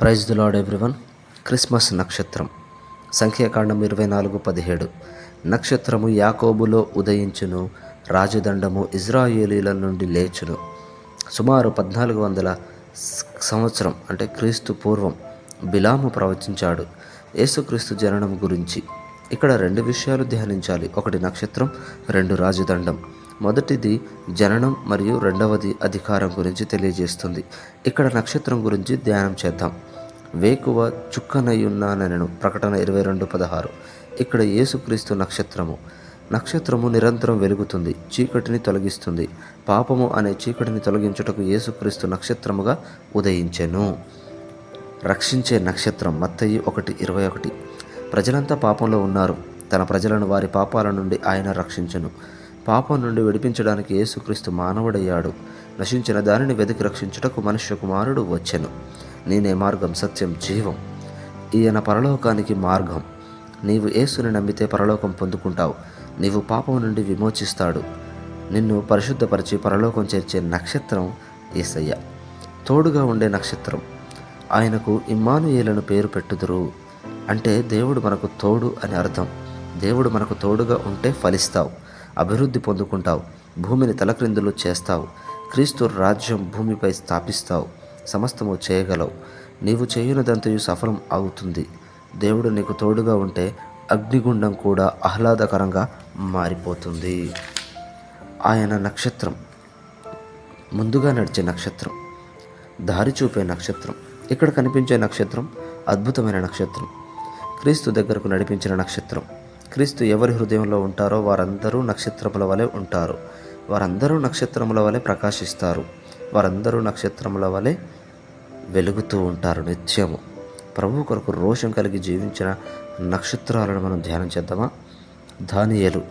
Praise the Lord everyone Christmas నక్షత్రం. సంఖ్యాకాండం ఇరవై నాలుగు పదిహేడు. నక్షత్రము యాకోబులో ఉదయించును రాజదండము ఇజ్రాయేలీల నుండి లేచును. సుమారు పద్నాలుగు వందల సంవత్సరం అంటే క్రీస్తు పూర్వం బిలాము ప్రవచించాడు యేసుక్రీస్తు జననం గురించి. ఇక్కడ రెండు విషయాలు ధ్యానించాలి. ఒకటి నక్షత్రం రెండు రాజదండం. మొదటిది జననం మరియు రెండవది అధికారం గురించి తెలియజేస్తుంది. ఇక్కడ నక్షత్రం గురించి ధ్యానం చేద్దాం. వేకువ చుక్కనయ్యున్నానెనను ప్రకటన ఇరవై రెండు పదహారు. ఇక్కడ యేసుక్రీస్తు నక్షత్రము. నక్షత్రము నిరంతరం వెలుగుతుంది చీకటిని తొలగిస్తుంది. పాపము అనే చీకటిని తొలగించుటకు యేసుక్రీస్తు నక్షత్రముగా ఉదయించెను. రక్షించే నక్షత్రం మత్తయి ఒకటి ఇరవై ఒకటి. ప్రజలంతా పాపంలో ఉన్నారు. తన ప్రజలను వారి పాపాల నుండి ఆయన రక్షించను. పాపం నుండి విడిపించడానికి యేసుక్రీస్తు మానవుడయ్యాడు. నశించిన దానిని వెతికి రక్షించుటకు మనుష్య కుమారుడు వచ్చెను. నేనే మార్గం సత్యం జీవం. ఈయన పరలోకానికి మార్గం. నీవు యేసుని నమ్మితే పరలోకం పొందుకుంటావు. నీవు పాపం నుండి విమోచిస్తాడు. నిన్ను పరిశుద్ధపరిచి పరలోకం చేర్చే నక్షత్రం యేసయ్య తోడుగా ఉండే నక్షత్రం. ఆయనకు ఇమ్మానుయేలను పేరు పెట్టుదురు. అంటే దేవుడు మనకు తోడు అని అర్థం. దేవుడు మనకు తోడుగా ఉంటే ఫలిస్తావు. అభివృద్ధి పొందుకుంటావు. భూమిని తలక్రిందులు చేస్తావు. క్రీస్తు రాజ్యం భూమిపై స్థాపిస్తావు. సమస్తము చేయగలవు. నీవు చేయనిదంతయు సఫలం అవుతుంది. దేవుడు నీకు తోడుగా ఉంటే అగ్నిగుండం కూడా ఆహ్లాదకరంగా మారిపోతుంది. ఆయన నక్షత్రం. ముందుగా నడిచే నక్షత్రం. దారి చూపే నక్షత్రం. ఇక్కడ కనిపించే నక్షత్రం అద్భుతమైన నక్షత్రం. క్రీస్తు దగ్గరకు నడిపించిన నక్షత్రం. క్రీస్తు ఎవరి హృదయంలో ఉంటారో వారందరూ నక్షత్రముల వలె ఉంటారు. వారందరూ నక్షత్రముల వలె ప్రకాశిస్తారు. వారందరూ నక్షత్రముల వలె వెలుగుతూ ఉంటారు నిత్యము. ప్రభు కొరకు రోషం కలిగి జీవించిన నక్షత్రాలను మనం ధ్యానం చేద్దామా? దానియలు.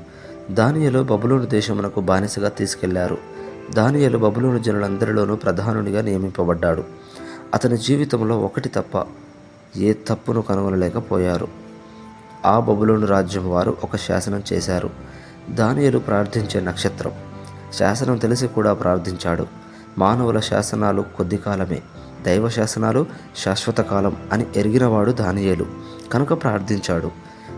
దానియలు బబులోను దేశమునకు బానిసగా తీసుకెళ్ళారు. దానియలు బబులోను జనులందరిలోనూ ప్రధానునిగా నియమింపబడ్డాడు. అతని జీవితంలో ఒకటి తప్ప ఏ తప్పును కనుగొనలేకపోయారు. ఆ బబులోను రాజ్యం వారు ఒక శాసనం చేశారు. దానియలు ప్రార్థించే నక్షత్రం. శాసనం తెలిసి కూడా ప్రార్థించాడు. మానవుల శాసనాలు కొద్ది కాలమే. దైవ శాసనాలు శాశ్వత కాలం అని ఎరిగినవాడు దానియేలు. కనుక ప్రార్థించాడు.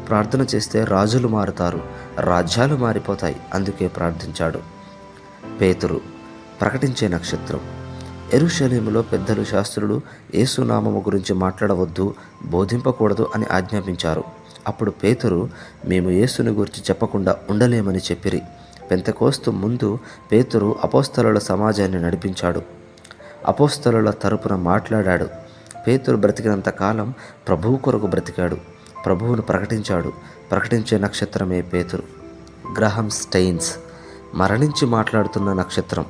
ప్రార్థన చేస్తే రాజులు మారుతారు. రాజ్యాలు మారిపోతాయి. అందుకే ప్రార్థించాడు. పేతురు. ప్రకటించే నక్షత్రం. ఎరుషలేములో పెద్దలు శాస్త్రులు ఏసునామము గురించి మాట్లాడవద్దు బోధింపకూడదు అని ఆజ్ఞాపించారు. అప్పుడు పేతురు మేము యేసుని గురించి చెప్పకుండా ఉండలేమని చెప్పిరి. పెంతకోస్తు ముందు పేతురు అపోస్తలుల సమాజాన్ని నడిపించాడు. అపోస్తలుల తరపున మాట్లాడాడు. పేతురు బ్రతికినంత కాలం ప్రభువు కొరకు బ్రతికాడు. ప్రభువును ప్రకటించాడు. ప్రకటించే నక్షత్రమే పేతురు. గ్రహం స్టెయిన్స్. మరణించి మాట్లాడుతున్న నక్షత్రం.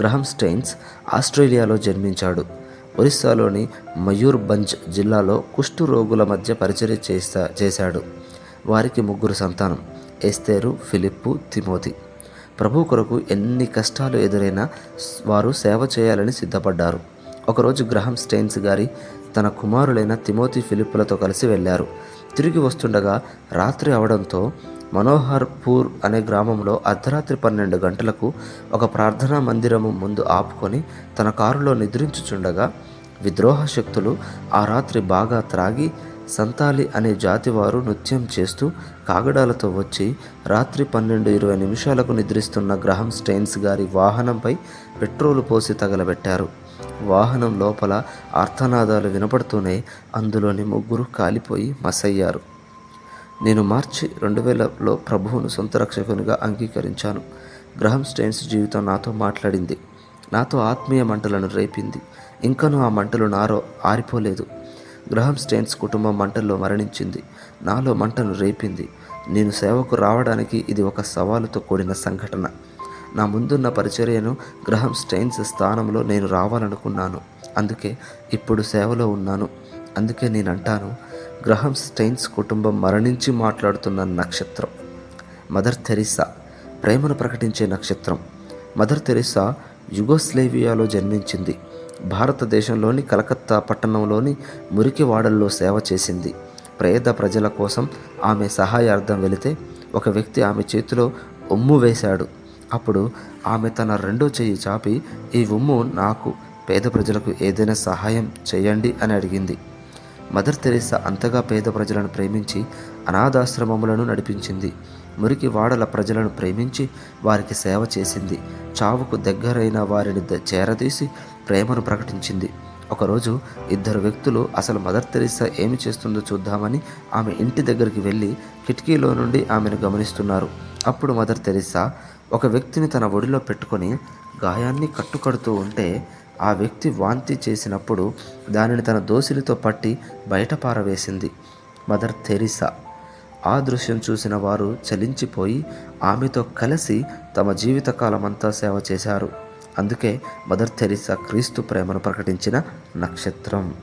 గ్రహం స్టెయిన్స్ ఆస్ట్రేలియాలో జన్మించాడు. ఒరిస్సాలోని మయూర్భంజ్ జిల్లాలో కుష్టు రోగుల మధ్య పరిచర్య చేస్తా చేశాడు. వారికి ముగ్గురు సంతానం ఎస్తేరు ఫిలిప్పు తిమోతి. ప్రభు కొరకు ఎన్ని కష్టాలు ఎదురైనా వారు సేవ చేయాలని సిద్ధపడ్డారు. ఒకరోజు గ్రహం స్టెయిన్స్ గారి తన కుమారులైన తిమోతి ఫిలిప్పులతో కలిసి వెళ్ళారు. తిరిగి వస్తుండగా రాత్రి అవడంతో మనోహర్పూర్ అనే గ్రామంలో అర్ధరాత్రి పన్నెండు గంటలకు ఒక ప్రార్థనా మందిరము ముందు ఆపుకొని తన కారులో నిద్రించుచుండగా విద్రోహ శక్తులు ఆ రాత్రి బాగా త్రాగి సంతాలి అనే జాతి వారు నృత్యం చేస్తూ కాగడాలతో వచ్చి రాత్రి పన్నెండు ఇరవై నిమిషాలకు నిద్రిస్తున్న గ్రహం స్టెయిన్స్ గారి వాహనంపై పెట్రోలు పోసి తగలబెట్టారు. వాహనం లోపల ఆర్తనాదాలు వినపడుతూనే అందులోని ముగ్గురు కాలిపోయి మసయ్యారు. నేను మార్చి రెండు వేలలో ప్రభువును సొంత రక్షకునిగా అంగీకరించాను. గ్రహం స్టెయిన్స్ జీవితం నాతో మాట్లాడింది. నాతో ఆత్మీయ మంటలను రేపింది. ఇంకనూ ఆ మంటలు నారో ఆరిపోలేదు. గ్రహం స్టెయిన్స్ కుటుంబం మంటల్లో మరణించింది. నాలో మంటను రేపింది. నేను సేవకు రావడానికి ఇది ఒక సవాలుతో కూడిన సంఘటన. నా ముందున్న పరిచర్యను గ్రహం స్టైన్స్ స్థానంలో నేను రావాలనుకున్నాను. అందుకే ఇప్పుడు సేవలో ఉన్నాను. అందుకే నేను అంటాను గ్రహం స్టెయిన్స్ కుటుంబం మరణించి మాట్లాడుతున్న నక్షత్రం. మదర్ తెరిసా ప్రేమను ప్రకటించే నక్షత్రం. మదర్ తెరిసా యుగోస్లేవియాలో జన్మించింది. భారతదేశంలోని కలకత్తా పట్టణంలోని మురికివాడల్లో సేవ చేసింది. పేద ప్రజల కోసం ఆమె సహాయార్థం వెళితే ఒక వ్యక్తి ఆమె చేతిలో ఉమ్ము వేశాడు. అప్పుడు ఆమె తన రెండో చెయ్యి చాపి ఈ ఉమ్ము నాకు పేద ప్రజలకు ఏదైనా సహాయం చేయండి అని అడిగింది. మదర్ తెరేసా అంతగా పేద ప్రజలను ప్రేమించి అనాథాశ్రమములను నడిపించింది. మురికి వాడల ప్రజలను ప్రేమించి వారికి సేవ చేసింది. చావుకు దగ్గరైన వారిని ద- చేరదీసి ప్రేమను ప్రకటించింది. ఒకరోజు ఇద్దరు వ్యక్తులు అసలు మదర్ తెరీసా ఏమి చేస్తుందో చూద్దామని ఆమె ఇంటి దగ్గరికి వెళ్ళి కిటికీలో నుండి ఆమెను గమనిస్తున్నారు. అప్పుడు మదర్ తెరీసా ఒక వ్యక్తిని తన ఒడిలో పెట్టుకొని గాయాన్ని కట్టుకడుతూ ఉంటే ఆ వ్యక్తి వాంతి చేసినప్పుడు దానిని తన దోసిలితో పట్టి బయట పారవేసింది. మదర్ థెరిసా ఆ దృశ్యం చూసిన వారు చలించిపోయి ఆమెతో కలిసి తమ జీవితకాలమంతా సేవ చేశారు. అందుకే మదర్ థెరిసా క్రీస్తు ప్రేమను ప్రకటించిన నక్షత్రం.